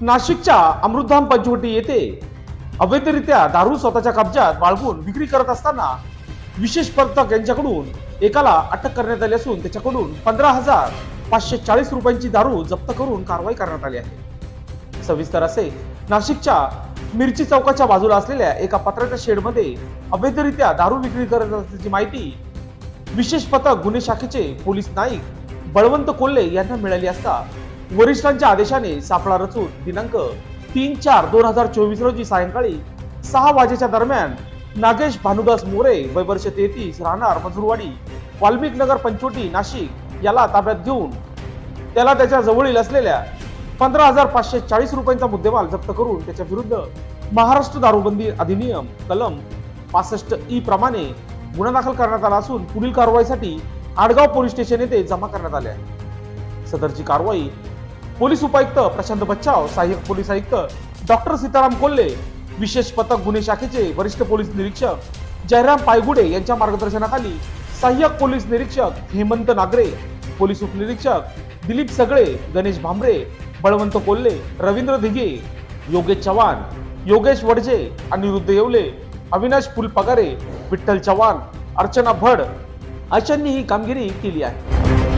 नाशिकच्या अमृतधाम पंचवटी येथे अवैधरित्या दारू स्वतःच्या कब्जात बाळगून विक्री करत असताना विशेष पथक यांच्याकडून एकाला अटक करण्यात आली असून त्याच्याकडून पंधरा हजार पाचशे चाळीस रुपयांची दारू जप्त करून कारवाई करण्यात आली आहे. सविस्तर असे नाशिकच्या मिरची चौकाच्या बाजूला असलेल्या एका पत्राच्या शेडमध्ये अवैधरित्या दारू विक्री करत असल्याची माहिती विशेष पथक गुन्हे शाखेचे पोलीस नाईक बळवंत कोल्हे यांना मिळाली असता वरिष्ठांच्या आदेशाने सापळा रचून दिनांक तीन चार दोन हजार चोवीस रोजी सायंकाळी सहा वाजेच्या दरम्यान नागेश भानुदास मोरे वय वर्ष तेहतीस राहणार मजुरवाडी वाल्मिक नगर पंचोटी नाशिक याला ताब्यात घेऊन त्याला त्याच्या जवळील असलेल्या पंधरा हजार पाचशे चाळीस रुपयांचा मुद्देमाल जप्त करून त्याच्या विरुद्ध महाराष्ट्र दारूबंदी अधिनियम कलम पासष्ट ई प्रमाणे गुन्हा दाखल करण्यात आला असून पुढील कारवाईसाठी आडगाव पोलीस स्टेशन येथे जमा करण्यात आले आहे. सदरची कारवाई पोलीस उपायुक्त प्रशांत बच्चाव सहाय्यक पोलीस आयुक्त डॉक्टर सीताराम कोल्हे विशेष पथक गुन्हे शाखेचे वरिष्ठ पोलीस निरीक्षक जयराम पायगुडे यांच्या मार्गदर्शनाखाली सहाय्यक पोलीस निरीक्षक हेमंत नागरे पोलीस उपनिरीक्षक दिलीप सगळे गणेश भांबरे बळवंत कोल्हे रवींद्र दिघे योगेश चव्हाण योगेश वडजे अनिरुद्ध येवले अविनाश फुलपगारे विठ्ठल चव्हाण अर्चना भड अशांनी ही कामगिरी केली आहे.